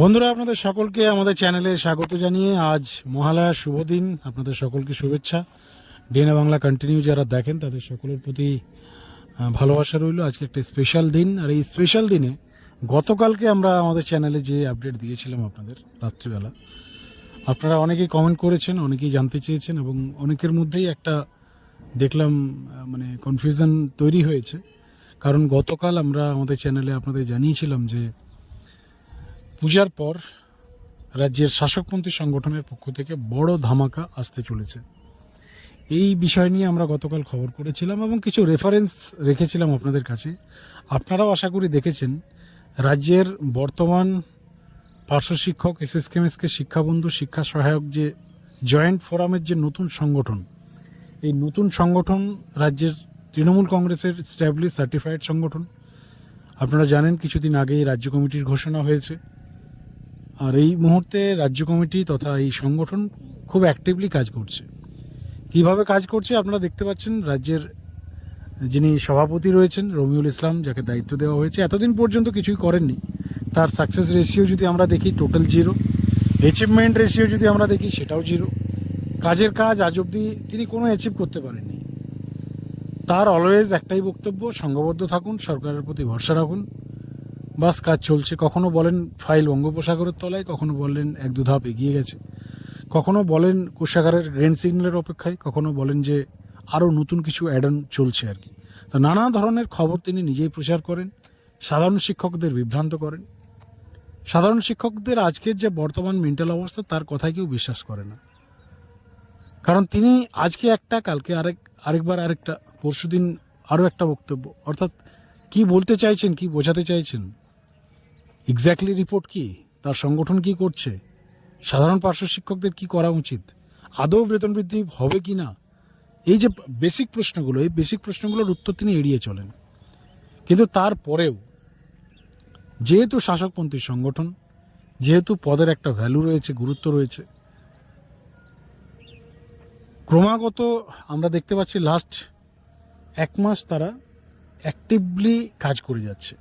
বন্ধুরা, আপনাদের সকলকে আমাদের চ্যানেলে স্বাগত জানিয়ে আজ মহালয়া শুভ দিন আপনাদের সকলকে শুভেচ্ছা। ডিএনএ বাংলা কন্টিনিউ যারা দেখেন, তাদের সকলের প্রতি ভালোবাসা রইল। আজকে একটা স্পেশাল দিন। আর এই স্পেশাল দিনে গতকালকে আমরা আমাদের চ্যানেলে যে আপডেট দিয়েছিলাম আপনাদের রাত্রিবেলা, আপনারা অনেকেই কমেন্ট করেছেন, অনেকেই জানতে চেয়েছেন এবং অনেকের মধ্যেই একটা দেখলাম মানে কনফিউশন তৈরি হয়েছে। কারণ গতকাল আমরা আমাদের চ্যানেলে আপনাদের জানিয়েছিলাম যে পূজার পর রাজ্যের শাসকপন্থী সংগঠনের পক্ষ থেকে বড় ধামাকা আসতে চলেছে। এই বিষয় নিয়ে আমরা গতকাল খবর করেছিলাম এবং কিছু রেফারেন্স রেখেছিলাম আপনাদের কাছে। আপনারাও আশা করি দেখেছেন, রাজ্যের বর্তমান পার্শ্ব শিক্ষক এস এস কেমএসকে শিক্ষাবন্ধু, শিক্ষা সহায়ক যে জয়েন্ট ফোরামের যে নতুন সংগঠন, এই নতুন সংগঠন রাজ্যের তৃণমূল কংগ্রেসের স্ট্যাবলিশ সার্টিফাইড সংগঠন। আপনারা জানেন, কিছুদিন আগেই রাজ্য কমিটির ঘোষণা হয়েছে। আর এই মুহূর্তে রাজ্য কমিটি তথা এই সংগঠন খুব অ্যাক্টিভলি কাজ করছে। কীভাবে কাজ করছে আপনারা দেখতে পাচ্ছেন, রাজ্যের যিনি সভাপতি রয়েছেন রমিউল ইসলাম, যাকে দায়িত্ব দেওয়া হয়েছে, এতদিন পর্যন্ত কিছুই করেননি। তার সাকসেস রেশিও যদি আমরা দেখি টোটাল জিরো অ্যাচিভমেন্ট রেশিও যদি আমরা দেখি, সেটাও জিরো কাজের কাজ আজ অবধি তিনি কোনো অ্যাচিভ করতে পারেননি। তার অলওয়েজ একটাই বক্তব্য সংঘবদ্ধ থাকুন, সরকারের প্রতি ভরসা রাখুন। বাস কাজ চলছে। কখনো বলেন ফাইল বঙ্গোপসাগরের তলায়, কখনো বলেন এক দু ধাপ এগিয়ে গেছে। কখনো বলেন কোষাগারের গ্রেন সিগন্যালের অপেক্ষায়, কখনো বলেন যে আরও নতুন কিছু অ্যাডন চলছে আর কি। তো নানা ধরনের খবর তিনি নিজেই প্রচার করেন, সাধারণ শিক্ষকদের বিভ্রান্ত করেন। সাধারণ শিক্ষকদের আজকের যে বর্তমান মেন্টাল অবস্থা, তার কথায় কেউ বিশ্বাস করে না। কারণ তিনি আজকে একটা, কালকে আরেক, আরেকবার আরেকটা, পরশুদিন আরও একটা বক্তব্য। অর্থাৎ কি বলতে চাইছেন, কি বোঝাতে চাইছেন? এক্স্যাক্টলি রিপোর্ট কি? তার সংগঠন কি করছে? সাধারণ পার্শ্ব শিক্ষকদের কি করা উচিত? আদৌ বেতন বৃদ্ধি হবে কি না? এই যে বেসিক প্রশ্নগুলো, এই বেসিক প্রশ্নগুলোর উত্তর তিনি এড়িয়ে চলেন। কিন্তু তারপরেও, যেহেতু শাসকপন্থী সংগঠন, যেহেতু পদের একটা ভ্যালু রয়েছে, গুরুত্ব রয়েছে, ক্রমাগত আমরা দেখতে পাচ্ছি লাস্ট এক মাস তারা অ্যাক্টিভলি কাজ করে যাচ্ছে।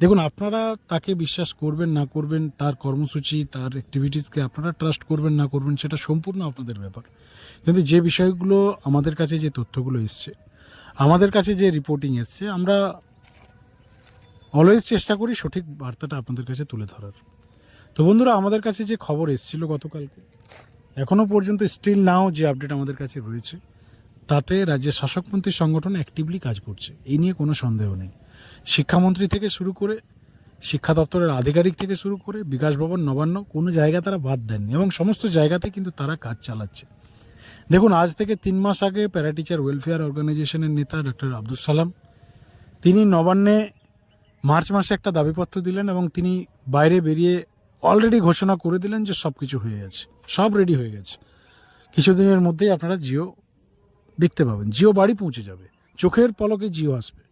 দেখুন, আপনারা তাকে বিশ্বাস করবেন না করবেন, তার কর্মসূচি, তার অ্যাক্টিভিটিসকে আপনারা ট্রাস্ট করবেন না করবেন, সেটা সম্পূর্ণ আপনাদের ব্যাপার। কিন্তু যে বিষয়গুলো আমাদের কাছে যে তথ্যগুলো এসছে, আমাদের কাছে যে রিপোর্টিং এসছে, আমরা অলওয়েজ চেষ্টা করি সঠিক বার্তাটা আপনাদের কাছে তুলে ধরার। তো বন্ধুরা, আমাদের কাছে যে খবর এসেছিল গতকালকে এখনও পর্যন্ত স্টিল নাও যে আপডেট আমাদের কাছে রয়েছে, তাতে রাজ্যের শাসকপন্থী সংগঠন অ্যাক্টিভলি কাজ করছে। এই নিয়ে কোনো সন্দেহ নেই। শিক্ষামন্ত্রী থেকে শুরু করে শিক্ষা দপ্তরের আধিকারিক থেকে শুরু করে বিকাশ ভবন, নবান্ন, কোনো জায়গা তারা বাদ দেননি এবং সমস্ত জায়গাতে কিন্তু তারা কাজ চালাচ্ছে। দেখুন, আজ থেকে তিন মাস আগে প্যারা টিচার ওয়েলফেয়ার অর্গানাইজেশনের নেতা ডক্টর আব্দুল সালাম, তিনি নবান্নে মার্চ মাসে একটা দাবিপত্র দিলেন এবং তিনি বাইরে বেরিয়ে অলরেডি ঘোষণা করে দিলেন যে সব কিছু হয়ে গেছে, সব রেডি হয়ে গেছে। কিছুদিনের মধ্যেই আপনারা জিও দেখতে পাবেন, জিও বাড়ি পৌঁছে যাবে, চোখের পলকে জিও আসবে।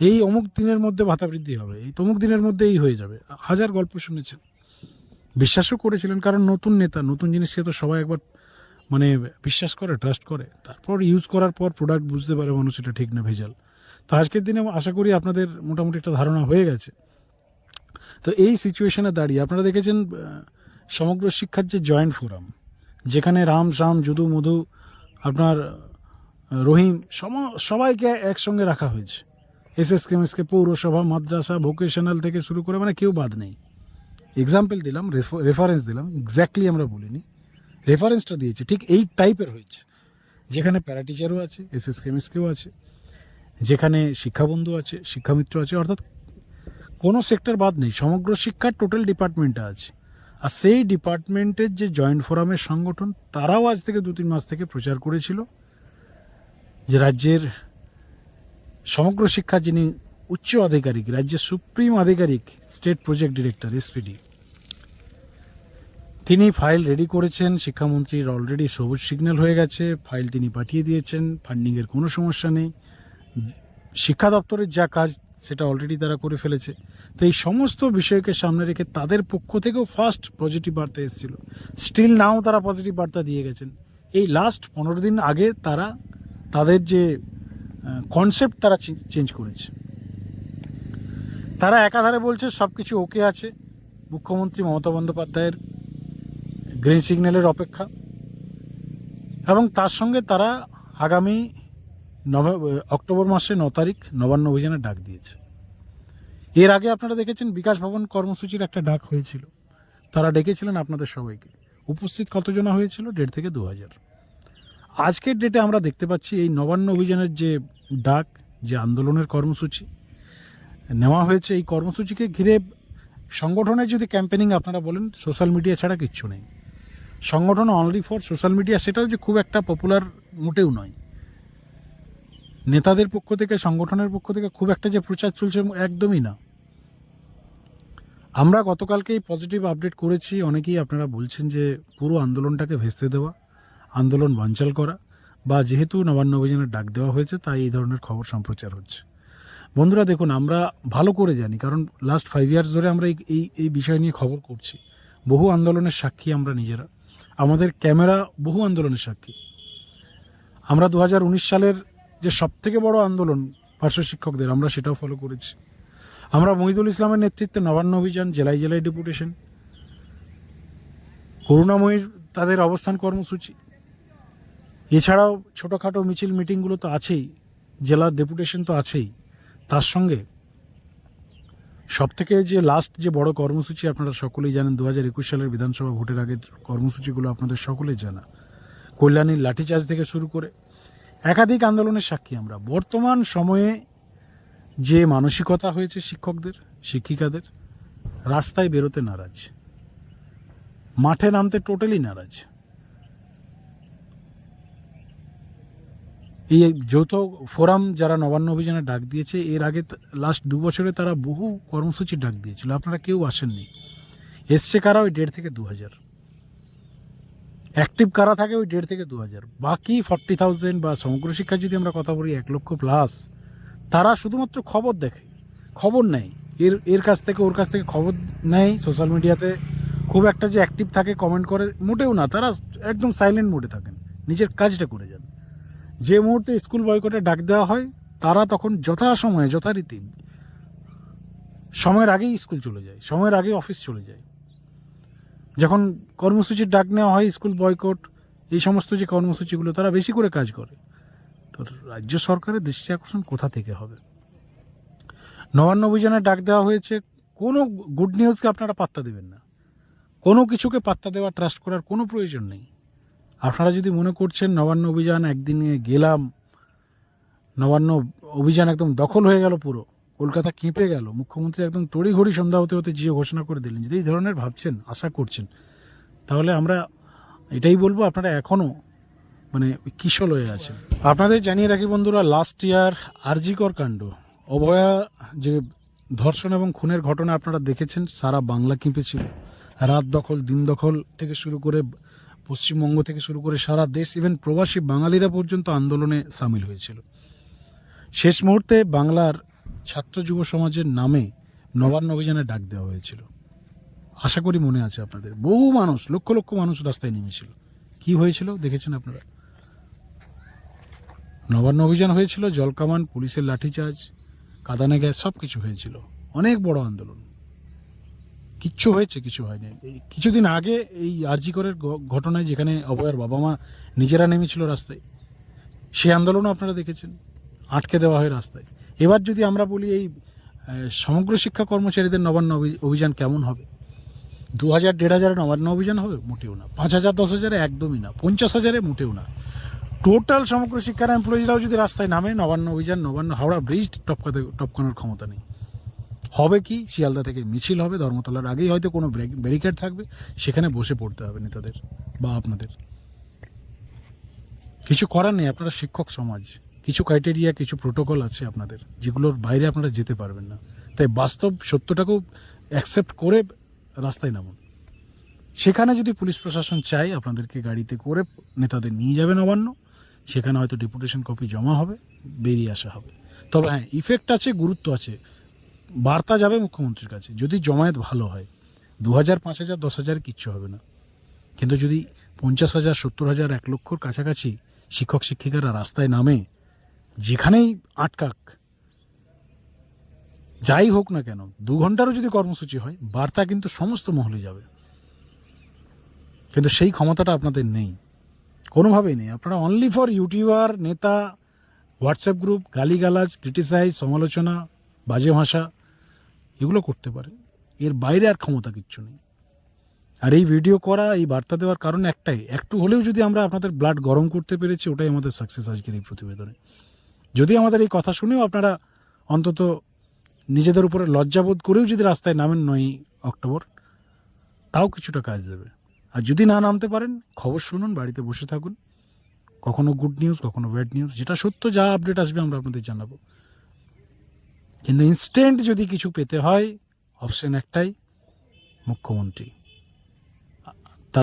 এই অমুক দিনের মধ্যে ভাতা বৃদ্ধি হবে, এই তমুক দিনের মধ্যে এই হয়ে যাবে। হাজার গল্প শুনেছেন। বিশ্বাসও করেছিলেন, কারণ নতুন নেতা, নতুন জিনিসকে তো সবাই একবার মানে বিশ্বাস করে ট্রাস্ট করে। তারপর ইউজ করার পর প্রোডাক্ট বুঝতে পারে মানুষ এটা ঠিক না, ভেজাল। তো আজকের দিনে আশা করি আপনাদের মোটামুটি একটা ধারণা হয়ে গেছে। তো এই সিচুয়েশনে দাঁড়িয়ে আপনারা দেখেছেন সমগ্র শিক্ষার যে জয়েন্ট ফোরাম যেখানে রাম শাম যদু, মধু, আপনার, রহিম, সম- সবাইকে একসঙ্গে রাখা হয়েছে। এস এস কেমএসকে পৌরসভা, মাদ্রাসা ভোকেশনাল থেকে শুরু করে মানে কেউ বাদ নেই। এক্সাম্পল দিলাম রেফারেন্স দিলাম এক্স্যাক্টলি আমরা বলিনি। রেফারেন্সটা দিয়েছি, ঠিক এই টাইপের হয়েছে। যেখানে প্যারাটিচারও আছে এস এস কেমএসকেও আছে, যেখানে শিক্ষাবন্ধু আছে, শিক্ষামিত্র আছে, অর্থাৎ কোনো সেক্টর বাদ নেই, সমগ্র শিক্ষার টোটাল ডিপার্টমেন্টটা আছে। আর সেই ডিপার্টমেন্টের যে জয়েন্ট ফোরামের সংগঠন, তারাও আজ থেকে দু তিন মাস থেকে প্রচার করেছিল যে রাজ্যের সমগ্র শিক্ষা যিনি উচ্চ আধিকারিক, রাজ্যের সুপ্রিম আধিকারিক, স্টেট প্রজেক্ট ডিরেক্টর, এসপিডি। তিনি ফাইল রেডি করেছেন, শিক্ষামন্ত্রীর অলরেডি সবুজ সিগন্যাল হয়ে গেছে, ফাইল তিনি পাঠিয়ে দিয়েছেন, ফান্ডিংয়ের কোনো সমস্যা নেই। শিক্ষা দপ্তরের যা কাজ, সেটা অলরেডি তারা করে ফেলেছে। তো এই সমস্ত বিষয়কে সামনে রেখে তাদের পক্ষ থেকেও ফার্স্ট পজিটিভ বার্তা এসেছিল। স্টিল নাও তারা পজিটিভ বার্তা দিয়ে গেছেন। এই লাস্ট পনেরো দিন আগে তারা তাদের যে কনসেপ্ট তারা চেঞ্জ করেছে। তারা একাধারে বলছে সব কিছু ওকে আছে। মুখ্যমন্ত্রী মমতা বন্দ্যোপাধ্যায়ের গ্রিন সিগন্যালের অপেক্ষা। এবং তার সঙ্গে তারা আগামী নভে, অক্টোবর মাসে ন তারিখ নবান্ন অভিযানের ডাক দিয়েছে। এর আগে আপনারা দেখেছেন বিকাশ ভবন কর্মসূচির একটা ডাক হয়েছিল। তারা ডেকেছিলেন আপনাদের সবাইকে। উপস্থিত কতজনা হয়েছিল? দেড় থেকে দু হাজার। আজকের ডেটে আমরা দেখতে পাচ্ছি এই নবান্ন অভিযানের যে ডাক যে আন্দোলনের কর্মসূচি নেওয়া হয়েছে। এই কর্মসূচিকে ঘিরে সংগঠনের যদি ক্যাম্পেনিং আপনারা বলেন, সোশ্যাল মিডিয়া ছাড়া কিচ্ছু নেই। সংগঠন অনলি ফর সোশ্যাল মিডিয়া, সেটাও যে খুব একটা পপুলার মোটেও নয়। নেতাদের পক্ষ থেকে, সংগঠনের পক্ষ থেকে খুব একটা যে প্রচার চলছে একদমই না। আমরা গতকালকেই পজিটিভ আপডেট করেছি। অনেকেই আপনারা বলছেন যে পুরো আন্দোলনটাকে ভেস্তে দেওয়া, আন্দোলন বানচাল করা। বা যেহেতু নবান্ন অভিযানের ডাক দেওয়া হয়েছে, তাই এই ধরনের খবর সম্প্রচার হচ্ছে। বন্ধুরা, দেখুন, আমরা ভালো করে জানি, কারণ লাস্ট ফাইভ ইয়ার্স ধরে আমরা এই এই বিষয় নিয়ে খবর করছি। বহু আন্দোলনের সাক্ষী আমরা নিজেরা। আমাদের ক্যামেরা বহু আন্দোলনের সাক্ষী। আমরা দু হাজার উনিশ সালের যে সবথেকে বড় আন্দোলন পার্শ্ব শিক্ষকদের, আমরা সেটাও ফলো করেছি। আমরা মহিদুল ইসলামের নেতৃত্বে নবান্ন অভিযান, জেলায় জেলায় ডেপুটেশন, করুণাময়ীর তাদের অবস্থান কর্মসূচি এছাড়াও ছোটোখাটো মিছিল মিটিংগুলো তো আছেই, জেলার ডেপুটেশন তো আছেই। তার সঙ্গে সবথেকে যে লাস্ট যে বড় কর্মসূচি আপনারা সকলেই জানেন দু হাজার একুশ সালের বিধানসভা ভোটের আগের কর্মসূচিগুলো আপনাদের সকলেই জানা। কল্যাণীর লাঠিচার্জ থেকে শুরু করে একাধিক আন্দোলনের সাক্ষী আমরা। বর্তমান সময়ে যে মানসিকতা হয়েছে শিক্ষকদের, শিক্ষিকাদের, রাস্তায় বেরোতে নারাজ। মাঠে নামতে টোটালি নারাজ। এই যৌথ ফোরাম যারা নবান্ন অভিযানে ডাক দিয়েছে, এর আগে লাস্ট দু বছরে তারা বহু কর্মসূচির ডাক দিয়েছিল। আপনারা কেউ আসেননি। এসছে কারা ওই দেড় থেকে দু হাজার অ্যাক্টিভ কারা থাকে ওই দেড় থেকে দু হাজার বাকি ফর্টি থাউজেন্ড বা সমগ্র শিক্ষা যদি আমরা কথা বলি, এক লক্ষ প্লাস তারা শুধুমাত্র খবর দেখে, খবর নেয়। এর এর কাছ থেকে, ওর কাছ থেকে খবর নেয় সোশ্যাল মিডিয়াতে খুব একটা যে অ্যাক্টিভ থাকে কমেন্ট করে, মোটেও না, তারা একদম সাইলেন্ট মোডে থাকেন। নিজের কাজটা করে যান। যে মুহূর্তে স্কুল বয়কটে ডাক দেওয়া হয়, তারা তখন যথাসময়ে, যথারীতি সময়ের আগেই স্কুল চলে যায়, সময়ের আগেই অফিস চলে যায়। যখন কর্মসূচির ডাক নেওয়া হয় স্কুল বয়কট, এই সমস্ত যে কর্মসূচিগুলো, তারা বেশি করে কাজ করে। তো রাজ্য সরকারের দৃষ্টি আকর্ষণ কোথা থেকে হবে? নবান্ন অভিযানে ডাক দেওয়া হয়েছে, কোনো গুড নিউজকে আপনারা পাত্তা দেবেন না। কোনো কিছুকে পাত্তা দেওয়া ট্রাস্ট করার কোনো প্রয়োজন নেই। আপনারা যদি মনে করছেন নবান্ন অভিযান একদিনে গেলাম, নবান্ন অভিযান একদম দখল হয়ে গেল পুরো, কলকাতা কেঁপে গেল, মুখ্যমন্ত্রী একদম তড়িঘড়ি সন্ধ্যা হতে হতে জিও ঘোষণা করে দিলেন, যদি এই ধরনের ভাবছেন, আশা করছেন, তাহলে আমরা এটাই বলব, আপনারা এখনও মানে কিশল হয়ে আছেন। আপনাদের জানিয়ে রাখি বন্ধুরা লাস্ট ইয়ার আরজিকর কাণ্ড, অভয়া যে ধর্ষণ এবং খুনের ঘটনা আপনারা দেখেছেন, সারা বাংলা কেঁপেছিল। রাত দখল, দিন দখল থেকে শুরু করে পশ্চিমবঙ্গ থেকে শুরু করে সারা দেশ ইভেন প্রবাসী বাঙালিরা পর্যন্ত আন্দোলনে সামিল হয়েছিল। শেষ মুহূর্তে বাংলার ছাত্র যুব সমাজের নামে নবান্ন অভিযানে ডাক দেওয়া হয়েছিল। আশা করি মনে আছে আপনাদের। বহু মানুষ, লক্ষ লক্ষ মানুষ রাস্তায় নেমেছিল। কি হয়েছিল দেখেছেন আপনারা? নবান্ন অভিযান হয়েছিল, জলকামান, পুলিশের লাঠিচার্জ, কাদানে গ্যাস সব কিছু হয়েছিল। অনেক বড় আন্দোলন। কিচ্ছু হয়েছে, কিছু হয়নি। কিছুদিন আগে এই আরজিকরের গ- ঘটনায় যেখানে অভয়ার বাবা মা নিজেরা নেমেছিল রাস্তায়, সেই আন্দোলনও আপনারা দেখেছেন, আটকে দেওয়া হয় রাস্তায়। এবার যদি আমরা বলি এই সমগ্র শিক্ষা কর্মচারীদের নবান্ন অভিযান কেমন হবে? দু হাজার দেড় হাজারে নবান্ন অভিযান হবে? মোটেও না। পাঁচ হাজার দশ হাজারে একদমই না। পঞ্চাশ হাজারে মোটেও না। টোটাল সমগ্র শিক্ষার এমপ্লয়িজরাও যদি রাস্তায় নামে, নবান্ন অভিযান, নবান্ন হাওড়া ব্রিজ টপকাতে, টপকানোর ক্ষমতা নেই। হবে কি? শিয়ালদা থেকে মিছিল হবে, ধর্মতলার আগেই হয়তো কোনো ব্যারিকেড থাকবে, সেখানে বসে পড়তে হবে নেতাদের বা আপনাদের। কিছু করার নেই, আপনারা শিক্ষক সমাজ। কিছু ক্রাইটেরিয়া কিছু প্রোটোকল আছে আপনাদের, যেগুলোর বাইরে আপনারা যেতে পারবেন না। তাই বাস্তব সত্যটাকেও অ্যাকসেপ্ট করে রাস্তায় নামুন। সেখানে যদি পুলিশ প্রশাসন চায়, আপনাদেরকে গাড়িতে করে নেতাদের নিয়ে যাবে নবান্ন সেখানে হয়তো ডেপুটেশন কপি জমা হবে, বেরিয়ে আসা হবে। তবে হ্যাঁ ইফেক্ট আছে, গুরুত্ব আছে। বার্তা যাবে মুখ্যমন্ত্রীর কাছে, যদি জমায়েত ভালো হয়। দু হাজার পাঁচ হাজার দশ হাজার কিচ্ছু হবে না। কিন্তু যদি পঞ্চাশ হাজার সত্তর হাজার এক লক্ষর কাছাকাছি শিক্ষক, শিক্ষিকারা রাস্তায় নামে, যেখানেই আটকাক, যাই হোক না কেন, দু ঘন্টারও যদি কর্মসূচি হয়, বার্তা কিন্তু সমস্ত মহলে যাবে। কিন্তু সেই ক্ষমতাটা আপনাদের নেই। কোনোভাবেই নেই। আপনারা অনলি ফর ইউটিউবার নেতা হোয়াটসঅ্যাপ গ্রুপ গালিগালাজ ক্রিটিসাইজ সমালোচনা, বাজে ভাষা এগুলো করতে পারে। এর বাইরে আর ক্ষমতা কিচ্ছু নেই। আর এই ভিডিও করা, এই বার্তা দেওয়ার কারণ একটাই, একটু হলেও যদি আমরা আপনাদের ব্লাড গরম করতে পেরেছি, ওটাই আমাদের সাকসেস আজকের এই প্রতিবেদনে। যদি আমাদের এই কথা শুনেও আপনারা অন্তত নিজেদের উপরে লজ্জাবোধ করেও যদি রাস্তায় নামেন নয় অক্টোবর, তাও কিছুটা কাজ দেবে। আর যদি না নামতে পারেন, খবর শুনুন, বাড়িতে বসে থাকুন। কখনো গুড নিউজ কখনো ব্যাড নিউজ যেটা সত্য, যা আপডেট আসবে আমরা আপনাদের জানাব। কিন্তু ইনস্ট্যান্ট যদি কিছু পেতে হয় অপশন একটাই মুখ্যমন্ত্রী।